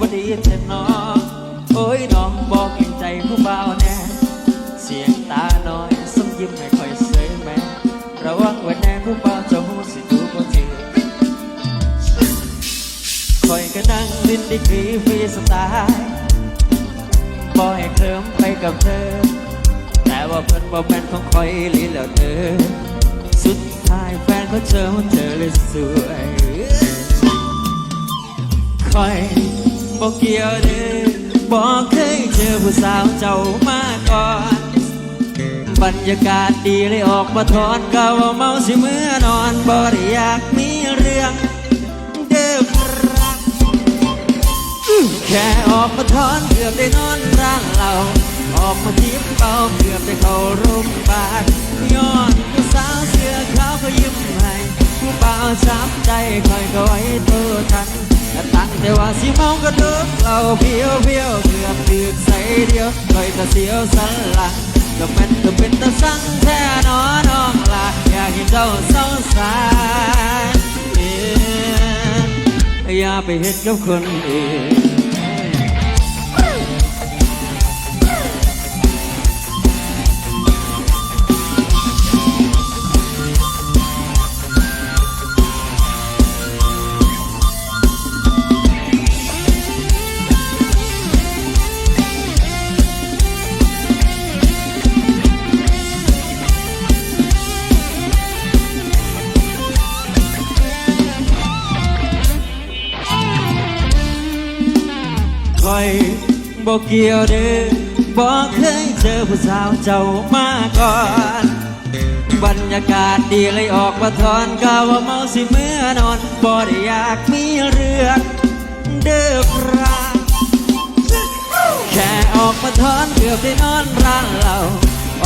บ่ดีเช่นน้องโอ้ยน้องบอกเกรงใจผู้บ่าวแน่เสียงตาน้อยส่งยิ้มให้คอยเสยแม่ระวังไว้แน่ผู้บ่าวจะหูสิดูบ่จืดคอยก็นั่งดินดีกรีฟรีสไตล์บ่ให้เคลิ้มไปกับเธอ แต่ว่าเพิ่นบ่แม่นของคอยลีแล้วเธอ สุดท้ายแฟนก็เจอเธอเลยสวย อยบอกเกี่ยวเด้อบอกเคยเจอผู้สาวเจ้ามาก่อน บรรยากาศดีเลยออกมาทอนก็ว่าเมาสิเมื่อนอนบ่ได้อยากมีเรื่องเด้อครับแค่ออกมาทอนเกือบได้นอนร้านเรา ออกมาทิพเบาเกือบได้เข้ารงพยาบาลย้อนผู้สาวเสื้อขาวเขายิ้มให้ผู้บ่าวช้ำใจคอยก็ไว้ตัวทัน แต่ว่าสิเมาก็เดิกเราเพียวเพียวเกือบตึกใส่เดียวคอยตะเสียวสันหลังก็แม่นก็เป็นตะสั่งแท้นอน้องลาอยากให้เจ้าเศร้าสายเอ้ยอย่าไปเห็นกับคนอื่น บอกเกี่ยวเด้อบอกเคยเจอผู้สาวเจ้ามาก่อน บรรยากาศดีเลยออกมาทอนกาว่าเมาสิเมื่อนอนบ่ได้อยากมีเรื่องเด้อครับแค่ออกมาทอนเกือบได้นอนร้านเรา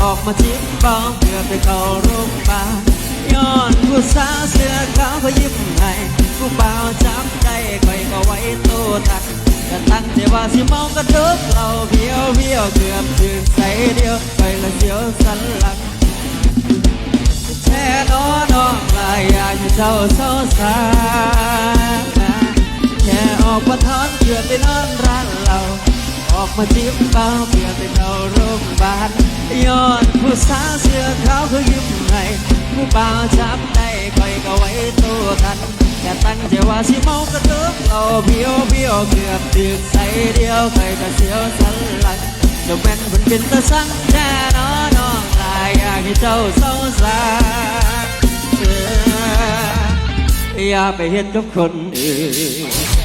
ออกมาชิมบ้องเกือบได้เข้าโรงพยาบาลย้อนผู้สาวเสื้อขาวเขายิ้มให้ผู้บ่าวจับใจคอยก็ไว้ตัวทัน ก็ตั้งใจว่าสิเมาก็เดิกเราเพียวเพียวเกือบถึงใส่เดียวคอยละเสียวสันหลังแช่นอน้องลายอยากให้เจ้าเศร้าสาแค่ออกมาทอนเกือบไปนอนร้านเราออกมาจิ้มเบาเกือบไปเข้าโรงพยาบาลย้อนผู้สาวเสื้อขาวเขายิ้มให้ผู้บ่าวจับ คอยก็ไว้ตัวทัน แต่ตั้งใจว่าสิเมากระตุกเราเบียวเบียวเกือบตึกใส่เดียวใครก็เสียวสันหลังจะแม่นบนเป็นตาสั่งแน่นอน้องลายอยากให้เจ้าเศร้าสาอย่าไปเห็นกับคนอื่น